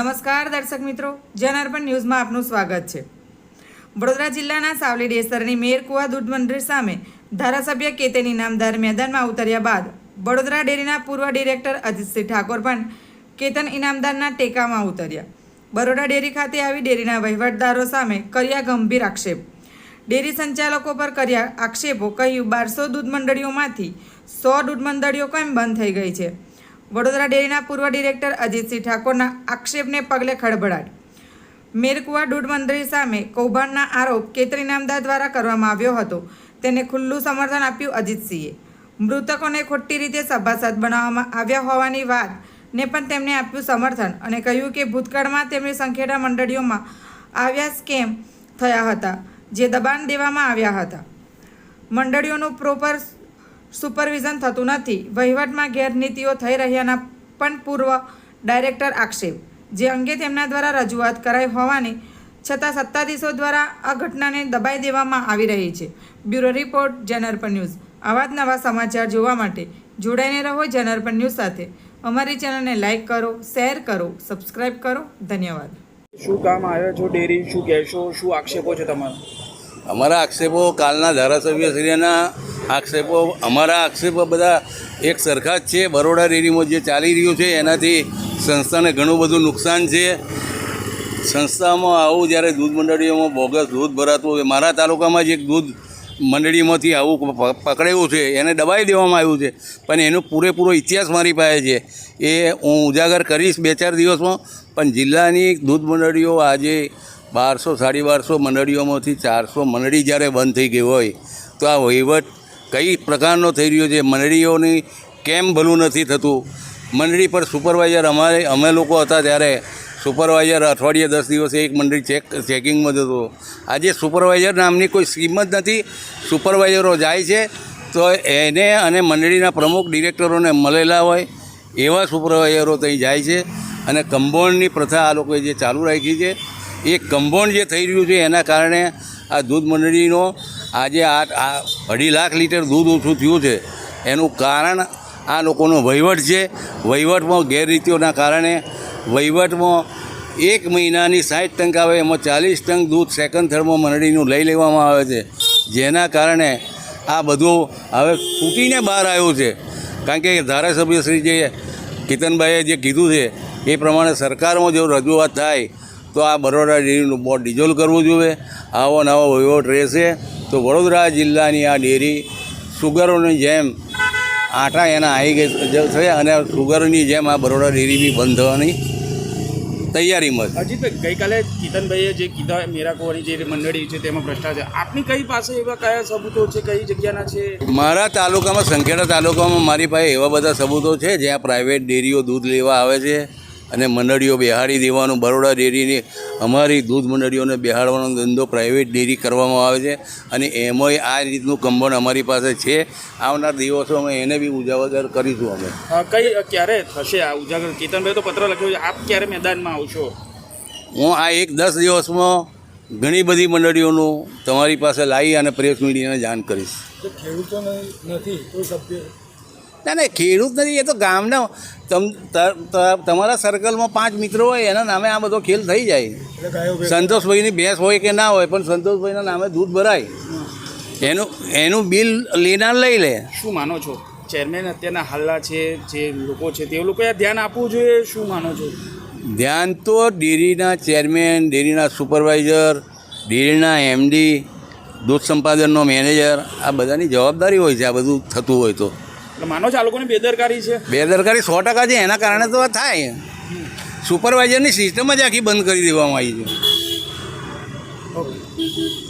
નમસ્કાર દર્શક મિત્રો, જનાર્પણ ન્યૂઝમાં આપનું સ્વાગત છે. વડોદરા જિલ્લાના સાવલી ડેસરની મેરકુવા દૂધ મંડળ સામે ધારાસભ્ય કેતન નામદાર મેદાનમાં ઉતર્યા બાદ વડોદરા ડેરીના પૂર્વ ડિરેક્ટર અજીતસિંહ ઠાકોર પણ કેતન ઇનામદારના ટેકામાં ઉતર્યા. બરોડા ડેરી ખાતે આવી ડેરીના વહીવટદારો સામે કર્યા ગંભીર આક્ષેપ. ડેરી સંચાલકો પર કર્યા આક્ષેપો કહ્યું બારસો દૂધ મંડળીઓમાંથી સો દૂધ મંડળીઓ કેમ બંધ થઈ ગઈ છે. વડોદરા ડેરીના પૂર્વ ડિરેક્ટર અજીતસિંહ ઠાકોરના આક્ષેપને પગલે ખળભળાટ. મેરકુવા દૂધ મંદિર સામે કૌભાંડના આરોપ કેતરી નામદાર દ્વારા કરવામાં આવ્યો હતો. તેને ખુલ્લું સમર્થન આપ્યું અજીતસિંહે. મૃતકોને ખોટી રીતે સભાસદ બનાવવામાં આવ્યા હોવાની વાત ને પણ તેમણે આપ્યું સમર્થન અને કહ્યું કે ભૂતકાળમાં તેમની સંખેડા મંડળીઓમાં આવ્યા સ્કેમ થયા હતા, જે દબાણ દેવામાં આવ્યા હતા. મંડળીઓનું પ્રોપર સુપરવિઝન થતું નથી. વહીવટમાં ગેરનીતિઓ થઈ રહ્યાના પણ પૂર્વ ડાયરેક્ટર આક્ષેપ જે અંગે તેમના દ્વારા રજૂઆત કરાઈ હોવાની છતાં સત્તાધીશો દ્વારા આ ઘટનાને દબાઈ દેવામાં આવી રહી છે. બ્યુરો રિપોર્ટ જનરપન ન્યૂઝ. આવા જ નવા સમાચાર જોવા માટે જોડાઈને રહો જનરપન ન્યૂઝ સાથે. અમારી ચેનલને લાઇક કરો શેર કરો સબસ્ક્રાઇબ કરો. ધન્યવાદ. શું કામ આવ્યા છો ડેરી? શું કહેશો? શું આક્ષેપો છે તમારા? અમારા આક્ષેપો કાલના ધારાસભ્યશ્રીના આક્ષેપો, અમારા આક્ષેપો બધા એક સરખા જ છે. બરોડા ડેરીમાં જે ચાલી રહ્યું છે, એનાથી સંસ્થાને ઘણું બધું નુકસાન છે. સંસ્થામાં આવું જ્યારે દૂધ મંડળીઓમાં બોગસ દૂધ ભરાતું હોય, મારા તાલુકામાં જ એક દૂધ મંડળીમાંથી આવું પકડાયું છે. એને દબાઈ દેવામાં આવ્યું છે. પણ એનો પૂરેપૂરો ઇતિહાસ મારી પાસે છે. એ હું ઉજાગર કરીશ બે ચાર દિવસમાં. પણ જિલ્લાની દૂધ મંડળીઓ આજે બારસો, સાડી બારસો મંડળીઓમાંથી ચારસો મંડળી જ્યારે બંધ થઈ ગઈ હોય, તો આ વહીવટ કઈ પ્રકારનો થઈ રહ્યો છે? મંડળીઓની કેમ ભલું નથી થતું? મંડળી પર સુપરવાઇઝર અમારે, અમે લોકો હતા ત્યારે સુપરવાઇઝર અઠવાડિયે દસ દિવસે એક મંડળી ચેક, ચેકિંગમાં જતો આજે સુપરવાઇઝર નામની કોઈ સ્કીમ જ નથી. સુપરવાઇઝરો જાય છે, તો એને અને મંડળીના પ્રમુખ ડિરેક્ટરોને મળેલા હોય, એવા સુપરવાઇઝરો ત્યાં જાય છે. અને કમ્પાઉન્ડની પ્રથા આ લોકોએ જે ચાલુ રાખી છે, એ કમ્પાઉન્ડ જે થઈ રહ્યું છે, એના કારણે આ દૂધ મંડળીનો આજે આ અઢી લાખ લીટર દૂધ ઓછું થયું છે. એનું કારણ આ લોકોનો વહીવટ છે. વહીવટમાં ગેરરીતિઓના કારણે વહીવટમાં એક મહિનાની સાઠ ટંક આવે, એમાં ચાલીસ ટંક દૂધ સેકન્ડ થર્ડમાં મંડળીનું લઈ લેવામાં આવે છે. જેના કારણે આ બધું હવે ફૂટીને બહાર આવ્યું છે. કારણ કે ધારાસભ્ય શ્રી જે કેતનભાઈએ જે કીધું છે, એ પ્રમાણે સરકારમાં જો રજૂઆત થાય તો આ બરોડા ડેરીનું બોર્ડ ડિઝોલ્વ કરવું જોઈએ. આવો નવો વહીવટ રહેશે. તો વડોદરા જિલ્લાની આ ડેરી સુગરોની જેમ આટા એના આવી ગઈ છે અને સુગરની જેમ આ બરોડા ડેરી બી બંધ થવાની તૈયારીમાં છે. અજીતભાઈ ગઈકાલે ચિતનભાઈએ જે કીધા મેરાકોવાની જે મંડળી છે તેમાં ભ્રષ્ટાચાર આપની કઈ પાસે એવા કયા સબૂતો છે? કઈ જગ્યાના છે? મારા તાલુકામાં સંખેડા તાલુકામાં મારી પાસે એવા બધા સબૂતો છે જ્યાં પ્રાઇવેટ ડેરીઓ દૂધ લેવા આવે છે. અને મંડળીઓ બેહાડી દેવાનું. બરોડા ડેરીની અમારી દૂધ મંડળીઓને બેહાડવાનો ધંધો પ્રાઇવેટ ડેરી કરવામાં આવે છે અને એમાંય આ રીતનું કંબણ અમારી પાસે છે. આવનાર દિવસોમાં એને બી ઉજાગર કરીશું અમે. કઈ ક્યારે થશે આ ઉજાગર? કેતનભાઈ તો પત્ર લખ્યો છે. આપ ક્યારે મેદાનમાં આવશો? હું આ એક દસ દિવસમાં ઘણી બધી મંડળીઓનું તમારી પાસે લાવી અને પ્રેસ મીડિયાને જાણ કરીશ. ના ના ખેડૂત નથી એ તો ગામના તમ તમારા સર્કલમાં પાંચ મિત્રો હોય એના નામે આ બધો ખેલ થઈ જાય. સંતોષભાઈની ભેંસ હોય કે ના હોય પણ સંતોષભાઈના નામે દૂધ ભરાય. એનું એનું બિલ લેનાર લઈ લે. શું માનો છો? ચેરમેન અત્યારના હાલના છે જે લોકો છે તે લોકોએ ધ્યાન આપવું જોઈએ શું માનો છો? ધ્યાન તો ડેરીના ચેરમેન ડેરીના સુપરવાઇઝર ડેરીના એમડી દૂધ સંપાદનનો મેનેજર આ બધાની જવાબદારી હોય છે આ બધું થતું હોય તો. માનો છો આ લોકોની બેદરકારી છે? બેદરકારી સો ટકા છે. એના કારણે તો આ થાય. સુપરવાઇઝરની સિસ્ટમ જ આખી બંધ કરી દેવામાં આવી છે. ઓકે.